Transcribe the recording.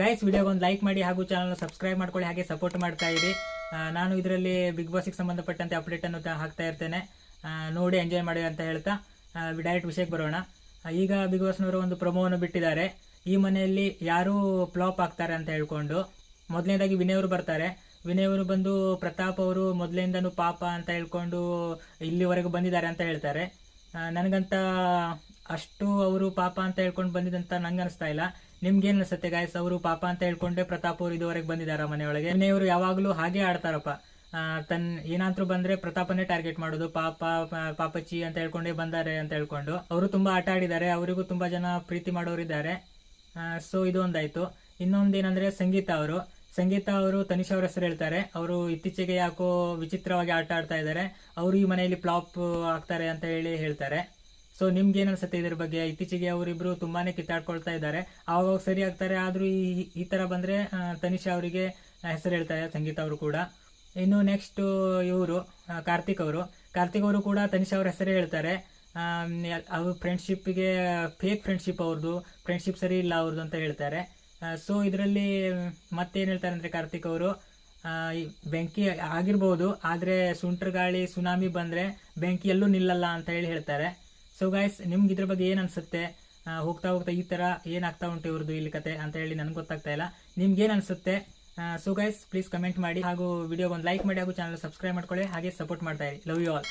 Guys ವಿಡಿಯೋಗೆ ಒಂದು like ಮಾಡಿ ಹಾಗೂ ಚಾನಲ್ನ ಸಬ್ಸ್ಕ್ರೈಬ್ ಮಾಡ್ಕೊಳ್ಳಿ, ಹಾಗೆ ಸಪೋರ್ಟ್ ಮಾಡ್ತಾ ಇರಿ. ನಾನು ಇದರಲ್ಲಿ ಬಿಗ್ ಬಾಸಿಗೆ ಸಂಬಂಧಪಟ್ಟಂತೆ ಅಪ್ಡೇಟನ್ನು ಅನ್ನು ಹಾಕ್ತಾ ಇರ್ತೇನೆ. ನೋಡಿ ಎಂಜಾಯ್ ಮಾಡಿ ಅಂತ ಹೇಳ್ತಾ ಡೈರೆಕ್ಟ್ ವಿಷಯಕ್ಕೆ ಬರೋಣ. ಈಗ ಬಿಗ್ ಬಾಸ್ನವರು ಒಂದು ಪ್ರೊಮೋವನ್ನು ಬಿಟ್ಟಿದ್ದಾರೆ. ಈ ಮನೆಯಲ್ಲಿ ಯಾರು ಫ್ಲಾಪ್ ಆಗ್ತಾರೆ ಅಂತ ಹೇಳ್ಕೊಂಡು, ಮೊದಲನೇದಾಗಿ ವಿನಯ್ ಅವರು ಬರ್ತಾರೆ. ವಿನಯ್ ಅವರು ಬಂದು ಪ್ರತಾಪ್ ಅವರು ಮೊದಲಿಂದನೂ ಪಾಪ ಅಂತ ಹೇಳ್ಕೊಂಡು ಇಲ್ಲಿವರೆಗೂ ಬಂದಿದ್ದಾರೆ ಅಂತ ಹೇಳ್ತಾರೆ. ನನಗಂತ ಅಷ್ಟು ಅವರು ಪಾಪ ಅಂತ ಹೇಳ್ಕೊಂಡು ಬಂದಿದಂತ ನಂಗೆ ಅನಿಸ್ತಾ ಇಲ್ಲ. ನಿಮ್ಗೆ ಏನ್ ಅನ್ಸುತ್ತೆ ಗಾಯಸ್ ಅವರು ಪಾಪ ಅಂತ ಹೇಳ್ಕೊಂಡೆ ಪ್ರತಾಪ್ ಅವರು ಇದುವರೆಗೆ ಬಂದಿದ್ದಾರ ಮನೆಯೊಳಗೆ? ಮನೆಯವರು ಯಾವಾಗಲೂ ಹಾಗೆ ಆಡ್ತಾರಪ್ಪ. ತನ್ ಏನಾದ್ರೂ ಬಂದ್ರೆ ಪ್ರತಾಪನ್ನೇ ಟಾರ್ಗೆಟ್ ಮಾಡೋದು, ಪಾಪ ಪಾಪಚ್ಚಿ ಅಂತ ಹೇಳ್ಕೊಂಡೇ ಬಂದಾರೆ ಅಂತ ಹೇಳ್ಕೊಂಡು. ಅವರು ತುಂಬಾ ಆಟ ಆಡಿದ್ದಾರೆ, ಅವರಿಗೂ ತುಂಬಾ ಜನ ಪ್ರೀತಿ ಮಾಡೋರಿದ್ದಾರೆ. ಸೊ ಇದು ಒಂದಾಯ್ತು ಇನ್ನೊಂದೇನಂದ್ರೆ ಸಂಗೀತ ಅವರು. ಸಂಗೀತ ಅವರು ತನಿಷ್ ಅವ್ರ ಹೆಸರು ಹೇಳ್ತಾರೆ. ಅವರು ಇತ್ತೀಚೆಗೆ ಯಾಕೋ ವಿಚಿತ್ರವಾಗಿ ಆಟ ಆಡ್ತಾ ಇದ್ದಾರೆ. ಅವರು ಈ ಮನೆಯಲ್ಲಿ ಫ್ಲಾಪ್ ಆಗ್ತಾರೆ ಅಂತ ಹೇಳಿ ಹೇಳ್ತಾರೆ. ಸೊ ನಿಮ್ಗೆ ಅನ್ಸುತ್ತೆ ಇದ್ರ ಬಗ್ಗೆ? ಇತ್ತೀಚೆಗೆ ಅವರಿಬ್ರು ತುಂಬಾನೇ ಕಿತ್ತಾಡ್ಕೊಳ್ತಾ ಇದ್ದಾರೆ. ಅವಾಗ ಸರಿ ಆಗ್ತಾರೆ, ಆದ್ರೂ ಈ ಈ ತರ ಬಂದ್ರೆ ತನಿಷ್ ಅವರಿಗೆ ಹೆಸರು ಹೇಳ್ತಾರೆ, ಸಂಗೀತ ಅವರು ಕೂಡ. ಇನ್ನು ನೆಕ್ಸ್ಟ್ ಇವರು ಕಾರ್ತಿಕ್ ಅವರು. ಕಾರ್ತಿಕ್ ಅವರು ಕೂಡ ತನಿಷ್ ಅವ್ರ ಹೆಸರೇ ಹೇಳ್ತಾರೆ. ಅವ್ರ ಫ್ರೆಂಡ್ಶಿಪ್ಗೆ ಫೇಕ್ ಫ್ರೆಂಡ್ಶಿಪ್ ಅವ್ರದ್ದು ಫ್ರೆಂಡ್ಶಿಪ್ ಸರಿ ಇಲ್ಲ ಅವ್ರದ್ದು ಅಂತ ಹೇಳ್ತಾರೆ. ಸೊ ಇದರಲ್ಲಿ ಮತ್ತೇನು ಹೇಳ್ತಾರೆ ಅಂದರೆ ಕಾರ್ತಿಕ್ ಅವರು ಬೆಂಕಿ ಆಗಿರ್ಬೋದು, ಆದರೆ ಸುಂಟ್ರ ಗಾಳಿ, ಸುನಾಮಿ ಬಂದರೆ ಬೆಂಕಿ ಎಲ್ಲೂ ನಿಲ್ಲಲ್ಲ ಅಂತ ಹೇಳಿ ಹೇಳ್ತಾರೆ. ಸೊ ಗಾಯ್ಸ್ ನಿಮ್ಗೆ ಇದ್ರ ಬಗ್ಗೆ ಏನು ಅನಿಸುತ್ತೆ? ಹೋಗ್ತಾ ಹೋಗ್ತಾ ಈ ಥರ ಏನಾಗ್ತಾ ಉಂಟು ಇವ್ರದ್ದು ಇಲ್ಲಿ ಕತೆ ಅಂತ ಹೇಳಿ ನನಗೆ ಗೊತ್ತಾಗ್ತಾ ಇಲ್ಲ. ನಿಮ್ಗೆ ಏನು ಅನ್ಸುತ್ತೆ? ಸೊ ಗಾಯ್ಸ್ ಪ್ಲೀಸ್ ಕಮೆಂಟ್ ಮಾಡಿ. ಹಾಗೂ ವಿಡಿಯೋಗೆ ಒಂದು ಲೈಕ್ ಮಾಡಿ ಹಾಗೂ ಚಾನಲ್ ಸಬ್ಸ್ಕ್ರೈಬ್ ಮಾಡ್ಕೊಳ್ಳಿ. ಹಾಗೆ ಸಪೋರ್ಟ್ ಮಾಡ್ತಾ ಇರಿ. Love you all